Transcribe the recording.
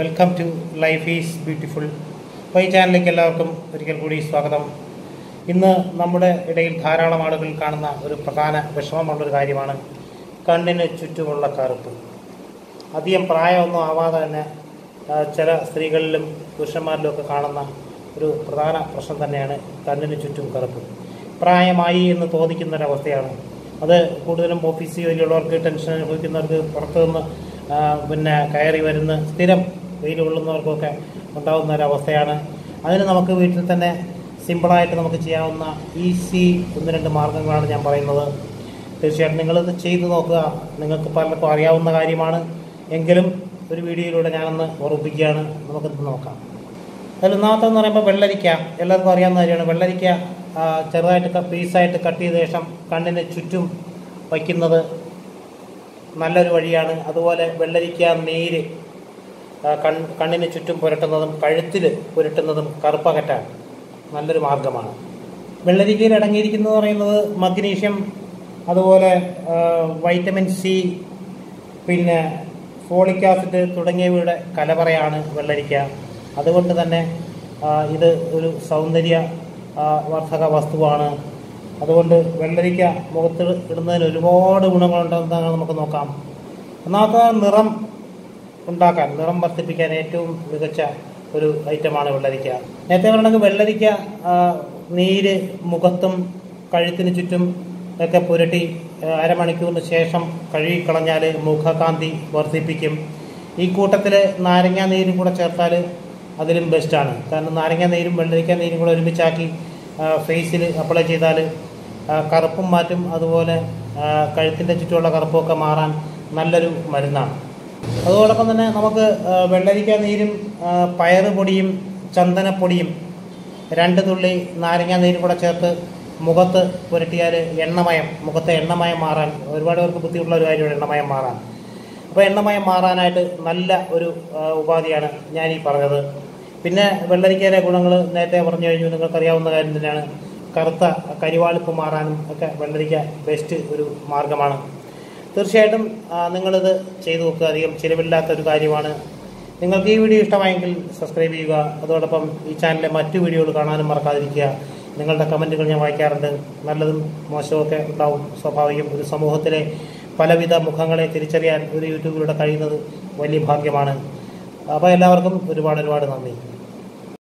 Welcome to life is beautiful Y ചാനലിലേക്ക് എല്ലാവർക്കും ഒരിക്കൽ കൂടി സ്വാഗതം. ഇന്ന് നമ്മുടെ ഇടയിൽ ധാരാളം ആളുകൾ കാണുന്ന ഒരു പ്രധാന വിഷമമുള്ളൊരു കാര്യമാണ്. കണ്ണിന് ചുറ്റുമുള്ള കറുപ്പ്. അധികം പ്രായമൊന്നും ആവാതെ തന്നെ ചില സ്ത്രീകളിലും പുരുഷന്മാരിലും ഒക്കെ കാണുന്ന ഒരു പ്രധാന പ്രശ്നം തന്നെയാണ് കണ്ണിന് ചുറ്റും കറുപ്പ്. പ്രായമായി എന്ന് തോന്നിക്കുന്ന ഒരവസ്ഥയാണ് അത് കൂടുതലും ഓഫീസ് ജോലിയുള്ളവർക്ക് ടെൻഷൻ അനുഭവിക്കുന്നവർക്ക് പുറത്തുനിന്ന് പിന്നെ കയറി വരുന്ന സ്ഥിരം വെയിൽ കൊള്ളുന്നവർക്കൊക്കെ ഉണ്ടാകുന്ന ഒരവസ്ഥയാണ് അതിന് നമുക്ക് വീട്ടിൽ തന്നെ സിമ്പിളായിട്ട് നമുക്ക് ചെയ്യാവുന്ന ഈസി ഒന്ന് രണ്ട് മാർഗങ്ങളാണ് ഞാൻ പറയുന്നത്. തീർച്ചയായിട്ടും നിങ്ങളിത് ചെയ്തു നോക്കുക. നിങ്ങൾക്ക് പലർക്കും അറിയാവുന്ന കാര്യമാണ്. എങ്കിലും ഒരു വീഡിയോയിലൂടെ ഞാനൊന്ന് ഓർമ്മിപ്പിക്കുകയാണ്. നമുക്കിത് നോക്കാം. അതിൽ ഒന്നാമത്തെന്ന് പറയുമ്പോൾ വെള്ളരിക്ക. എല്ലാവർക്കും അറിയാവുന്ന കാര്യമാണ്. വെള്ളരിക്ക ചെറുതായിട്ട് പീസായിട്ട് കട്ട് ചെയ്ത ശേഷം കണ്ണിന് ചുറ്റും വയ്ക്കുന്നത് നല്ലൊരു വഴിയാണ്. അതുപോലെ വെള്ളരിക്ക നീര് കണ്ണിന് ചുറ്റും പുരട്ടുന്നതും കഴുത്തിൽ പുരട്ടുന്നതും കറുപ്പകറ്റാണ് നല്ലൊരു മാർഗമാണ്. വെള്ളരിക്കയിൽ അടങ്ങിയിരിക്കുന്നത് പറയുന്നത് മഗ്നീഷ്യം അതുപോലെ വൈറ്റമിൻ സി പിന്നെ ഫോളിക് ആസിഡ് തുടങ്ങിയവയുടെ കലവറയാണ് വെള്ളരിക്ക. അതുകൊണ്ട് തന്നെ ഇത് ഒരു സൗന്ദര്യ വർധക വസ്തുവാണ്. അതുകൊണ്ട് വെള്ളരിക്ക മുഖത്ത് ഇടുന്നതിന് ഒരുപാട് ഗുണങ്ങളുണ്ടെന്ന് നമുക്ക് നോക്കാം. ഒന്നാമത്തെ നിറം ഉണ്ടാക്കാൻ നിറം വർദ്ധിപ്പിക്കാൻ ഏറ്റവും മികച്ച ഒരു ഐറ്റമാണ് വെള്ളരിക്ക. നേരത്തെ പറഞ്ഞത് വെള്ളരിക്ക നീര് മുഖത്തും കഴുത്തിന് ചുറ്റും ഒക്കെ പുരട്ടി അരമണിക്കൂറിന് ശേഷം കഴുകിക്കളഞ്ഞാൽ മുഖകാന്തി വർദ്ധിപ്പിക്കും. ഈ കൂട്ടത്തിൽ നാരങ്ങാ നീരും കൂടെ ചേർത്താൽ അതിലും ബെസ്റ്റാണ് കാരണം നാരങ്ങാ നീരും വെള്ളരിക്ക നീരും കൂടെ ഒരുമിച്ചാക്കി ഫേസിൽ അപ്ലൈ ചെയ്താൽ കറുപ്പും മാറ്റും അതുപോലെ കഴുത്തിന്റെ ചുറ്റുമുള്ള കറുപ്പുമൊക്കെ മാറാൻ നല്ലൊരു മരുന്നാണ്. അതോടൊപ്പം തന്നെ നമുക്ക് വെള്ളരിക്ക നീരും പയറുപൊടിയും പയറ് പൊടിയും ചന്ദനപ്പൊടിയും രണ്ട് തുള്ളി നാരങ്ങ നീരും കൂടെ ചേർത്ത് മുഖത്ത് പുരട്ടിയാൽ എണ്ണമയം മുഖത്തെ എണ്ണമയം മാറാൻ ഒരുപാട് പേർക്ക് ബുദ്ധിമുട്ടുള്ള ഒരു കാര്യമാണ് എണ്ണമയം മാറാൻ. അപ്പോൾ എണ്ണമയം മാറാനായിട്ട് നല്ല ഒരു ഉപാധിയാണ് ഞാൻ ഈ പറഞ്ഞത്. പിന്നെ വെള്ളരിക്കയിലെ ഗുണങ്ങൾ നേരത്തെ പറഞ്ഞു കഴിഞ്ഞു നിങ്ങൾക്കറിയാവുന്ന കാര്യം തന്നെയാണ്. കറുത്ത കരിവാളിപ്പ് മാറാനും ഒക്കെ വെള്ളരിക്ക ബെസ്റ്റ് ഒരു മാർഗമാണ്. തീർച്ചയായിട്ടും നിങ്ങളിത് ചെയ്തു നോക്കുക. അധികം ചിലവില്ലാത്ത ഒരു കാര്യമാണ്. നിങ്ങൾക്ക് ഈ വീഡിയോ ഇഷ്ടമായെങ്കിൽ സബ്സ്ക്രൈബ് ചെയ്യുക. അതോടൊപ്പം ഈ ചാനലിലെ മറ്റു വീഡിയോകൾ കാണാനും മറക്കാതിരിക്കുക. നിങ്ങളുടെ കമന്റുകൾ ഞാൻ വായിക്കാറുണ്ട്. നല്ലതും മോശമൊക്കെ ഉണ്ടാവും. സ്വാഭാവികം ഒരു സമൂഹത്തിലെ പലവിധ മുഖങ്ങളെ തിരിച്ചറിയാൻ ഒരു യൂട്യൂബിലൂടെ കഴിയുന്നത് വലിയ ഭാഗ്യമാണ്. അപ്പോൾ എല്ലാവർക്കും ഒരുപാട് ഒരുപാട് നന്ദി.